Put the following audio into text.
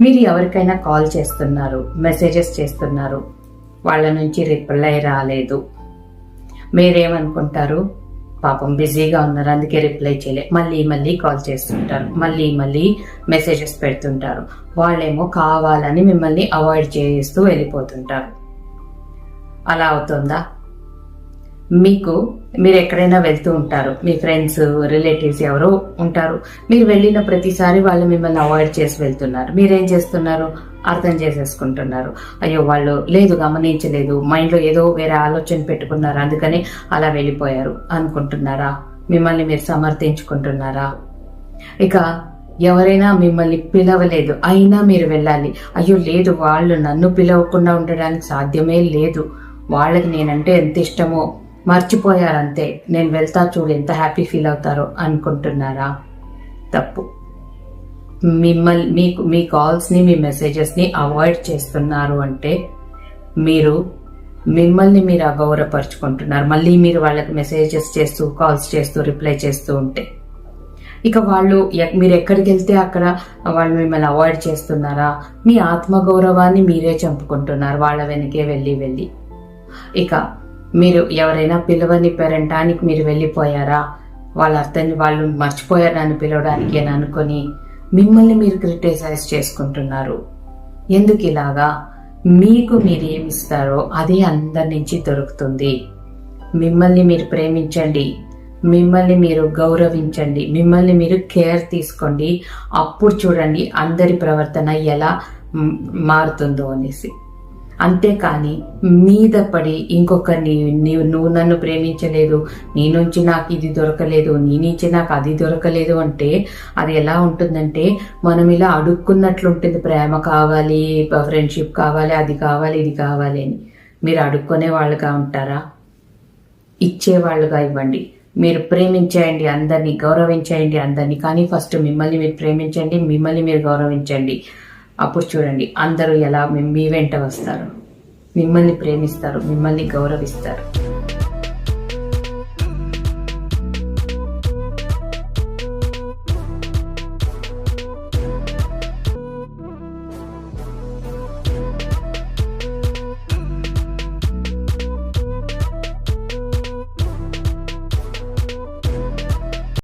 మీరు ఎవరికైనా కాల్ చేస్తున్నారు మెసేజెస్ చేస్తున్నారు వాళ్ళ నుంచి రిప్లై రాలేదు. మీరేమనుకుంటారు? పాపం బిజీగా ఉన్నారు అందుకే రిప్లై చేయలే. మళ్ళీ మళ్ళీ కాల్ చేస్తుంటారు మళ్ళీ మళ్ళీ మెసేజెస్ పెడుతుంటారు. వాళ్ళేమో కావాలని మిమ్మల్ని అవాయిడ్ చేస్తూ వెళ్ళిపోతుంటారు. అలా అవుతుందా? మీకు మీరు ఎక్కడైనా వెళ్తూ ఉంటారు మీ ఫ్రెండ్స్ రిలేటివ్స్ ఎవరో ఉంటారు మీరు వెళ్ళిన ప్రతిసారి వాళ్ళు మిమ్మల్ని అవాయిడ్ చేసి వెళ్తున్నారు. మీరేం చేస్తున్నారు? అర్థం చేసేసుకుంటున్నారు. అయ్యో వాళ్ళు లేదు గమనించలేదు మైండ్లో ఏదో వేరే ఆలోచన పెట్టుకున్నారు అందుకని అలా వెళ్ళిపోయారు అనుకుంటున్నారా? మిమ్మల్ని మీరు సమర్థించుకుంటున్నారా? ఇక ఎవరైనా మిమ్మల్ని పిలవలేదు అయినా మీరు వెళ్ళాలి. అయ్యో లేదు వాళ్ళు నన్ను పిలవకుండా ఉండడానికి సాధ్యమే లేదు. వాళ్ళకి నేనంటే ఎంత ఇష్టమో మర్చిపోయారంతే. నేను వెళ్తా చూడు ఎంత హ్యాపీ ఫీల్ అవుతారో అనుకుంటున్నారా? తప్పు. మిమ్మల్ని మీకు మీ కాల్స్ని మీ మెసేజెస్ని అవాయిడ్ చేస్తున్నారు అంటే మీరు మిమ్మల్ని మీరు అగౌరవపరుచుకుంటున్నారు. మళ్ళీ మీరు వాళ్ళకి మెసేజెస్ చేస్తూ కాల్స్ చేస్తూ రిప్లై చేస్తూ ఉంటే. ఇక వాళ్ళు ఎ- మీరు ఎక్కడికి వెళ్తే అక్కడ వాళ్ళు మిమ్మల్ని అవాయిడ్ చేస్తున్నారా? మీ ఆత్మగౌరవాన్ని మీరే చంపుకుంటున్నారు వాళ్ళ వెనకే వెళ్ళి వెళ్ళి. ఇక మీరు ఎవరైనా పిలవని పెరంటానికి మీరు వెళ్ళిపోయారా? వాళ్ళ అర్థం వాళ్ళు మర్చిపోయారు నన్ను పిలవడానికి అని అనుకొని మిమ్మల్ని మీరు క్రిటిసైజ్ చేసుకుంటున్నారు. ఎందుకు ఇలాగా? మీకు మీరు ఏమిస్తారో అదే అందరి నుంచి దొరుకుతుంది. మిమ్మల్ని మీరు ప్రేమించండి. మిమ్మల్ని మీరు గౌరవించండి. మిమ్మల్ని మీరు కేర్ తీసుకోండి. అప్పుడు చూడండి అందరి ప్రవర్తన ఎలా మారుతుందో అనేసి. అంతేకాని మీద పడి ఇంకొకరిని నీవు నువ్వు నన్ను ప్రేమించలేదు నీ నుంచి నాకు ఇది దొరకలేదు నీ నుంచి నాకు అది దొరకలేదు అంటే అది ఎలా ఉంటుందంటే మనం ఇలా అడుక్కున్నట్లు ఉంటుంది ప్రేమ కావాలి ఫ్రెండ్షిప్ కావాలి అది కావాలి ఇది కావాలి అని. మీరు అడుక్కునే వాళ్ళుగా ఉంటారా? ఇచ్చేవాళ్ళుగా ఇవ్వండి. మీరు ప్రేమించేయండి అందరినీ గౌరవించేయండి అందరినీ. కానీ ఫస్ట్ మిమ్మల్ని మీరు ప్రేమించండి మిమ్మల్ని మీరు గౌరవించండి. అప్పుడు చూడండి అందరూ ఎలా మీ వెంట వస్తారు. మిమ్మల్ని ప్రేమిస్తారు మిమ్మల్ని గౌరవిస్తారు.